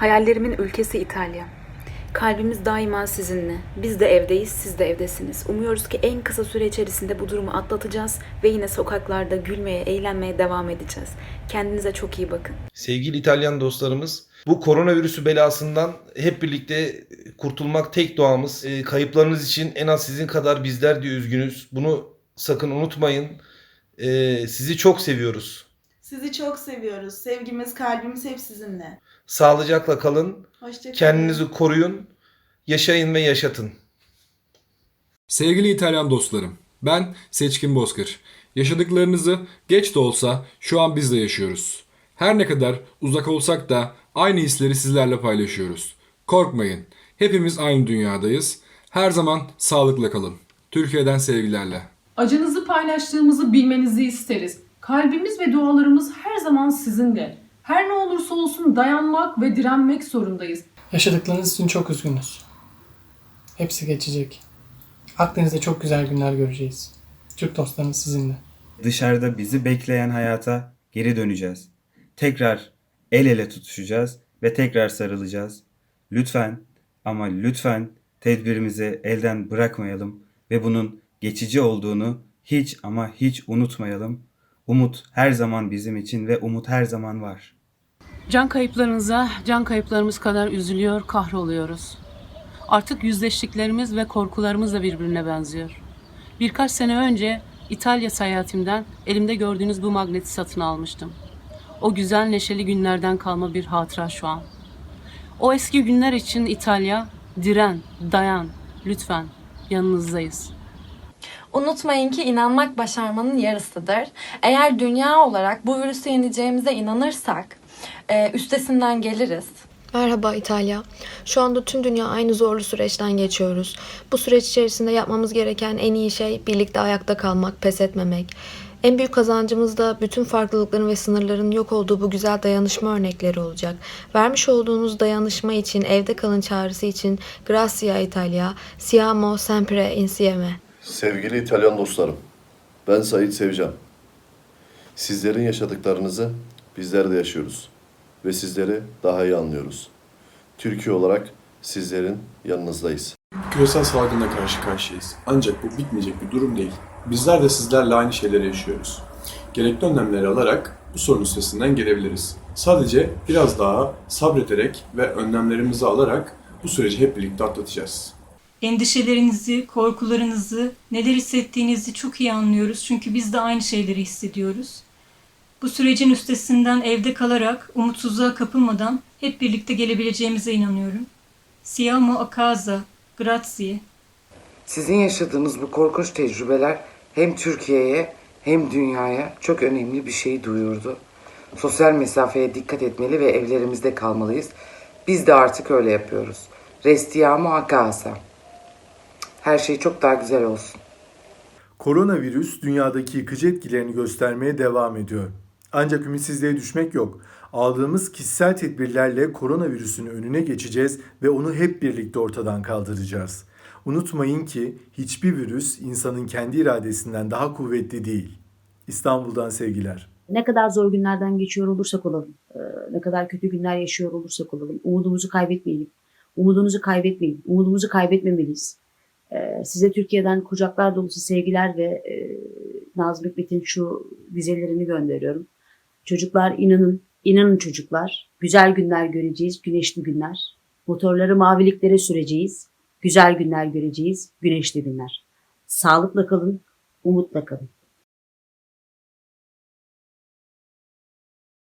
Hayallerimin ülkesi İtalya. Kalbimiz daima sizinle. Biz de evdeyiz, siz de evdesiniz. Umuyoruz ki en kısa süre içerisinde bu durumu atlatacağız ve yine sokaklarda gülmeye, eğlenmeye devam edeceğiz. Kendinize çok iyi bakın. Sevgili İtalyan dostlarımız, bu koronavirüsü belasından hep birlikte kurtulmak tek doğamız. E, kayıplarınız için en az sizin kadar bizler de üzgünüz. Bunu sakın unutmayın. E, sizi çok seviyoruz. Sizi çok seviyoruz. Sevgimiz, kalbimiz hep sizinle. Sağlıcakla kalın. Hoşçakalın. Kendinizi koruyun. Yaşayın ve yaşatın. Sevgili İtalyan dostlarım, ben Seçkin Bozkır. Yaşadıklarınızı geç de olsa şu an biz de yaşıyoruz. Her ne kadar uzak olsak da aynı hisleri sizlerle paylaşıyoruz. Korkmayın, hepimiz aynı dünyadayız. Her zaman sağlıkla kalın. Türkiye'den sevgilerle. Acınızı paylaştığımızı bilmenizi isteriz. Kalbimiz ve dualarımız her zaman sizinle. Her ne olursa olsun dayanmak ve direnmek zorundayız. Yaşadıklarınız için çok üzgünüz. Hepsi geçecek. Akdeniz'de çok güzel günler göreceğiz. Türk dostlarımız sizinle. Dışarıda bizi bekleyen hayata geri döneceğiz. Tekrar el ele tutuşacağız ve tekrar sarılacağız. Lütfen ama lütfen tedbirimizi elden bırakmayalım ve bunun geçici olduğunu hiç ama hiç unutmayalım. Umut her zaman bizim için ve umut her zaman var. Can kayıplarınıza can kayıplarımız kadar üzülüyor, kahroluyoruz. Artık yüzleştiklerimiz ve korkularımız da birbirine benziyor. Birkaç sene önce İtalya seyahatimden elimde gördüğünüz bu magneti satın almıştım. O güzel neşeli günlerden kalma bir hatıra şu an. O eski günler için İtalya, diren, dayan, lütfen yanınızdayız.'' Unutmayın ki inanmak başarmanın yarısıdır. Eğer dünya olarak bu virüsü yeneceğimize inanırsak e, üstesinden geliriz. Merhaba İtalya. Şu anda tüm dünya aynı zorlu süreçten geçiyoruz. Bu süreç içerisinde yapmamız gereken en iyi şey birlikte ayakta kalmak, pes etmemek. En büyük kazancımız da bütün farklılıkların ve sınırların yok olduğu bu güzel dayanışma örnekleri olacak. Vermiş olduğunuz dayanışma için, evde kalın çağrısı için Gracia Italia, siamo sempre insieme. Sevgili İtalyan dostlarım, ben Sait Sevcan. Sizlerin yaşadıklarınızı bizler de yaşıyoruz ve sizleri daha iyi anlıyoruz. Türkiye olarak sizlerin yanınızdayız. Küresel salgınla karşı karşıyayız. Ancak bu bitmeyecek bir durum değil. Bizler de sizlerle aynı şeyleri yaşıyoruz. Gerekli önlemleri alarak bu sorun üstesinden gelebiliriz. Sadece biraz daha sabrederek ve önlemlerimizi alarak bu süreci hep birlikte atlatacağız. Endişelerinizi, korkularınızı, neler hissettiğinizi çok iyi anlıyoruz. Çünkü biz de aynı şeyleri hissediyoruz. Bu sürecin üstesinden evde kalarak, umutsuzluğa kapılmadan hep birlikte gelebileceğimize inanıyorum. Siamo a casa, grazie. Sizin yaşadığınız bu korkunç tecrübeler hem Türkiye'ye hem dünyaya çok önemli bir şey duyurdu. Sosyal mesafeye dikkat etmeli ve evlerimizde kalmalıyız. Biz de artık öyle yapıyoruz. Restiamo a casa. Her şey çok daha güzel olsun. Koronavirüs dünyadaki yıkıcı etkilerini göstermeye devam ediyor. Ancak ümitsizliğe düşmek yok. Aldığımız kişisel tedbirlerle koronavirüsün önüne geçeceğiz ve onu hep birlikte ortadan kaldıracağız. Unutmayın ki hiçbir virüs insanın kendi iradesinden daha kuvvetli değil. İstanbul'dan sevgiler. Ne kadar zor günlerden geçiyor olursak olalım, e, ne kadar kötü günler yaşıyor olursak olalım, umudumuzu kaybetmeyelim. Umudunuzu kaybetmeyin, umudumuzu kaybetmemeliyiz. E, Size Türkiye'den kucaklar dolusu sevgiler ve e, Nazım Hikmet'in şu dizelerini gönderiyorum. Çocuklar inanın, inanın çocuklar. Güzel günler göreceğiz, güneşli günler. Motorları maviliklere süreceğiz. Güzel günler göreceğiz, güneşli günler. Sağlıkla kalın, umutla kalın.